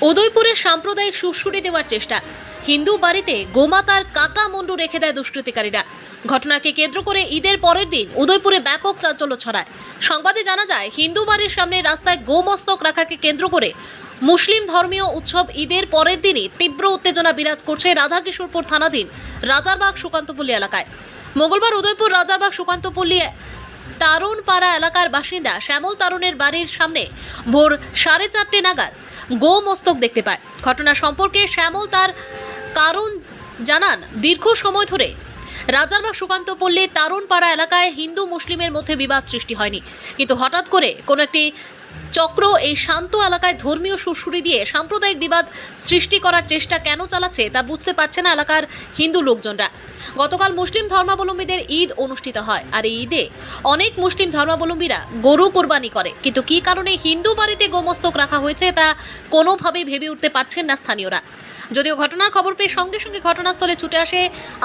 উদয়পুরে সাম্প্রদায়িক সুরসুরি দেওয়ার চেষ্টা। হিন্দু বাড়িতে গোমাতার কাটা মুন্ডু রেখে দেয় দুষ্কৃতিকারীরা। ঘটনাকে কেন্দ্র করে ঈদের পরের দিন উদয়পুরে ব্যাপক চাঞ্চল্য ছড়ায়। সংবাদে জানা যায়, হিন্দু বাড়ির সামনে রাস্তায় গোমস্তক রাখাকে কেন্দ্র করে মুসলিম ধর্মীয় উৎসব ঈদের পরের দিনই তীব্র উত্তেজনা বিরাজ করছে রাধাকিশোরপুর থানাধীন রাজারবাগ সুকান্তপল্লী এলাকায়। মঙ্গলবার উদয়পুর রাজারবাগ সুকান্তপল্লী তারুণপাড়া এলাকার বাসিন্দা শ্যামল তারুণের বাড়ির সামনে ভোর সাড়ে চারটে নাগাদ গো মস্তক দেখতে পায়। ঘটনা সম্পর্কে শ্যামল তার কারণ জানান দীর্ঘ সময় ধরে। রাজারবাগ সুকান্ত পল্লী, তারুণপাড়া এলাকায় হিন্দু মুসলিমের মধ্যে বিবাদ সৃষ্টি হয়নি। কিন্তু হঠাৎ করে কোনো একটি চক্র এই শান্ত এলাকায় ধর্মীয় সুরসুরি দিয়ে সাম্প্রদায়িক বিবাদ সৃষ্টি করার চেষ্টা কেন চালাচ্ছে তা বুঝতে পারছে না এলাকার হিন্দু লোকজনরা। গতকাল মুসলিম ধর্মাবলম্বীদের ঈদ অনুষ্ঠিত হয় আর এই ঈদে অনেক মুসলিম ধর্মাবলম্বীরা গরু কোরবানি করে। কিন্তু কি কারণে হিন্দু বাড়িতে গোমস্তক রাখা হয়েছে তা কোনোভাবেই ভেবে উঠতে পারছেন না স্থানীয়রা। যদিও ঘটনার খবর পেয়ে সঙ্গে সঙ্গে ঘটনাস্থলে ছুটে আসে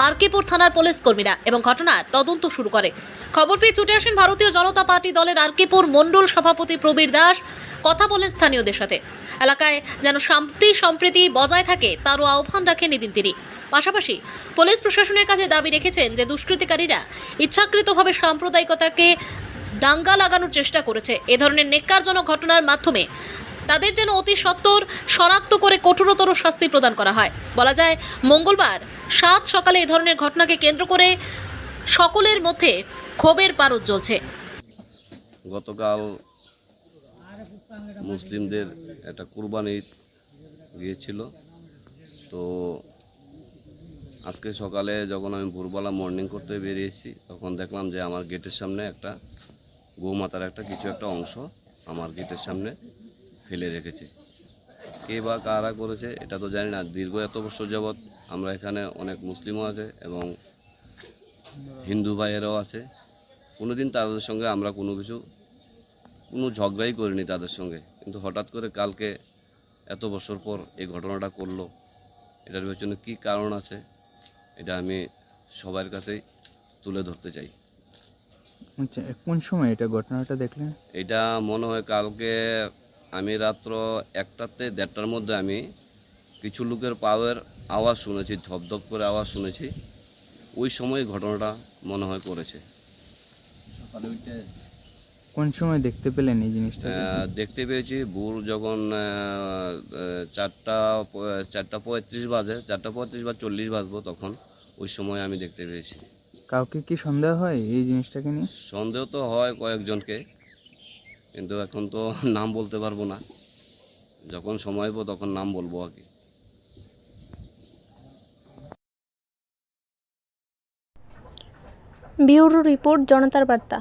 আরকিপুর থানার পুলিশ কর্মীরা এবং ঘটনার তদন্ত শুরু করে। খবর পেয়ে ছুটে আসেন ভারতীয় জনতা পার্টি দলের আরকিপুর মণ্ডল সভাপতি প্রবীর দাস। কথা বলেন স্থানীয়দের সাথে। এলাকায় যেন শান্তি, সম্প্রীতি বজায় থাকে তারও আহ্বান রাখেন এদিন তিনি। পাশাপাশি পুলিশ প্রশাসনের কাছে দাবি রেখেছেন যে দুষ্কৃতিকারীরা ইচ্ছাকৃতভাবে সাম্প্রদায়িকতাকে দাঙ্গা লাগানোর চেষ্টা করেছে। এ ধরনের নেককারজনক ঘটনার মাধ্যমে তাদের যেন অতি সত্বর, শনাক্ত করে কঠোরতর শাস্তি প্রদান করা হয়। বলা যায়, মঙ্গলবার সাত সকালে এ ধরনের ঘটনাকে কেন্দ্র করে সকলের মধ্যে ক্ষোভের পারদ জ্বলছে। গতকাল মুসলিমদের একটা কুরবানি গিয়েছিল। তো আজকে সকালে যখন আমি ভোরবেলা মর্নিং করতে বেরিয়েছি, তখন দেখলাম যে আমার গেটের সামনে একটা গৌমাতার একটা কিছু একটা অংশ আমার গেটের সামনে ফেলে রেখেছে। কে বা কারা করেছে এটা তো জানি না। দীর্ঘ এত বছর যাবৎ আমরা এখানে অনেক মুসলিমও আছে এবং হিন্দু ভাইয়েরাও আছে। কোনোদিন তাদের সঙ্গে আমরা কোনো কিছু কোনো ঝগড়াই করিনি তাদের সঙ্গে। কিন্তু হঠাৎ করে কালকে এত বছর পর এই ঘটনাটা করল এটার পেছনে কী কারণ আছে এটা আমি সবার কাছেই তুলে ধরতে চাই। আচ্ছা কোন সময় এটা ঘটনাটা দেখলেন? এটা মনে হয় কালকে আমি রাত্র একটাতে দেড়টার মধ্যে আমি কিছু লোকের পাওয়ের আওয়াজ শুনেছি ধপধপ করে আওয়াজ শুনেছি। ওই সময় ঘটনাটা মনে হয় করেছে। কোন সময় দেখতে পেলেন এই জিনিসটা? দেখতে পেয়েছি ভোর যখন চারটা চারটা পঁয়ত্রিশ বাজে চারটা পঁয়ত্রিশ বা চল্লিশ বাজবো তখন ওই সময় আমি দেখতে পেয়েছি। কাউকে কি সন্দেহ হয় এই জিনিসটাকে নিয়ে? সন্দেহ তো হয় কয়েকজনকে। কিন্তু এখন তো নাম বলতে পারব না। যখন সময় হব তখন নাম বলব আর কি। রিপোর্ট, জনতার বার্তা।